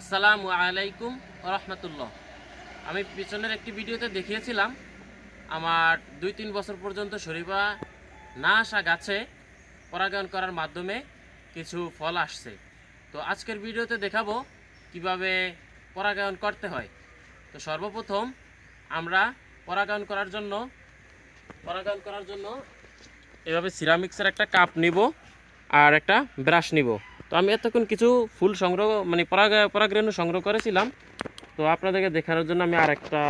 আসসালামু আলাইকুম রহমতুল্লাহ। আমি পিছনের একটি ভিডিওতে দেখিয়েছিলাম আমার দুই তিন বছর পর্যন্ত শরীফা না আসা গাছে পরাগায়ন করার মাধ্যমে কিছু ফল আসছে। তো আজকের ভিডিওতে দেখাবো কীভাবে পরাগায়ন করতে হয়। তো সর্বপ্রথম আমরা পরাগায়ন করার জন্য, পরাগায়ন করার জন্য এভাবে সিরামিক্সের একটা কাপ নিব আর একটা ব্রাশ নিব। তো আমি এতক্ষণ কিছু ফুল সংগ্রহ মানে পরাগ পরাগরেণু সংগ্রহ করেছিলাম। তো আপনাদেরকে দেখানোর জন্য আমি আর একটা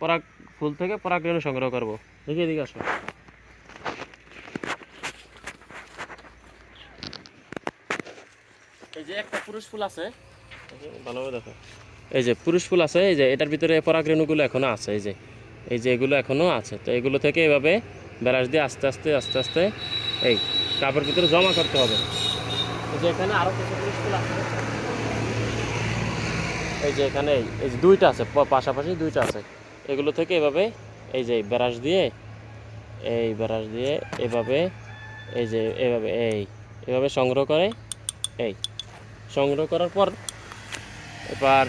পরাগ ফুল থেকে পরাগরেণু সংগ্রহ করব। দেখি এদিকে আসো। এই যে একটা পুরুষ ফুল আছে। ভালোভাবে দেখো। এই যে পুরুষ ফুল আছে, এই যে এটার ভিতরে পরাগরেণুগুলো এখনও আছে, এই যে। এই যে এগুলো এখনও আছে। তো এগুলো থেকে এভাবে ব্রাশ দিয়ে আস্তে আস্তে আস্তে আস্তে এই কাপের ভিতরে জমা করতে হবে। এই যে এখানে আরও কিছু এই যে এখানে এই- যে দুইটা আছে পাশাপাশি দুইটা আছে। এগুলো থেকে এভাবে এই যে ব্রাশ দিয়ে, এই ব্রাশ দিয়ে এভাবে, এই যে এভাবে, এই, এভাবে সংগ্রহ করে, এই, সংগ্রহ করার পর এবার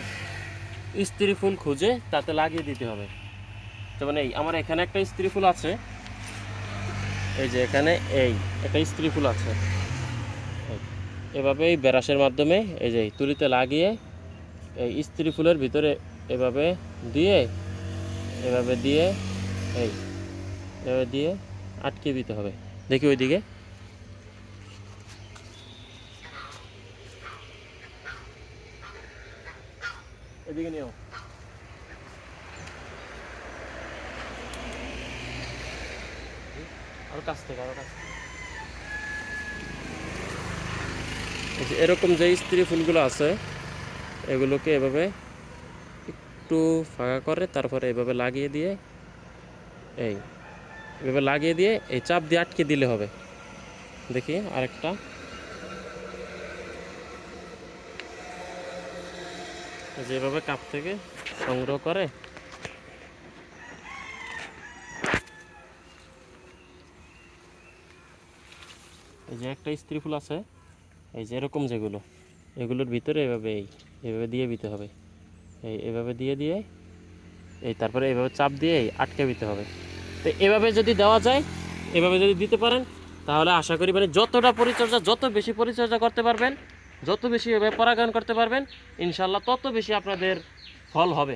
স্ত্রী ফুল খুঁজে তাতে লাগিয়ে দিতে হবে। যেমন এই, আমার এখানে একটা স্ত্রী ফুল আছে। এই যে এখানে এই একটা স্ত্রী ফুল আছে। এভাবে এই ব্রাশের মাধ্যমে এই যে তুলিতে লাগিয়ে এই স্ত্রী ফুলের ভিতরে এভাবে দিয়ে এভাবে দিয়ে, এই, এভাবে দিয়ে আটকে দিতে হবে। দেখি ওইদিকে। এদিকে নিও। আরও কাছ থেকে, আরও কাছ থেকে। এই যে এরকম যে স্ত্রী ফুলগুলো আছে, এগুলোকে এভাবে একটু ফাঁকা করে, তারপরে এভাবে লাগিয়ে দিয়ে, এই, এভাবে লাগিয়ে দিয়ে এই চাপ দিয়ে আটকে দিলে হবে। দেখি আরেকটা। এই যে এভাবে কাপ থেকে সংগ্রহ করে। এই যে একটা স্ত্রী ফুল আছে। এই যে এরকম যেগুলো, এগুলোর ভিতরে এভাবে এই, এভাবে দিয়ে দিতে হবে। এই এভাবে দিয়ে দিয়ে, এই তারপরে এভাবে চাপ দিয়ে আটকে দিতে হবে। তো এভাবে যদি দেওয়া যায়, এভাবে যদি দিতে পারেন, তাহলে আশা করি মানে যতটা পরিচর্যা, যত বেশি পরিচর্যা করতে পারবেন, যত বেশি এভাবে পরাগায়ন করতে পারবেন ইনশাল্লাহ তত বেশি আপনাদের ফল হবে।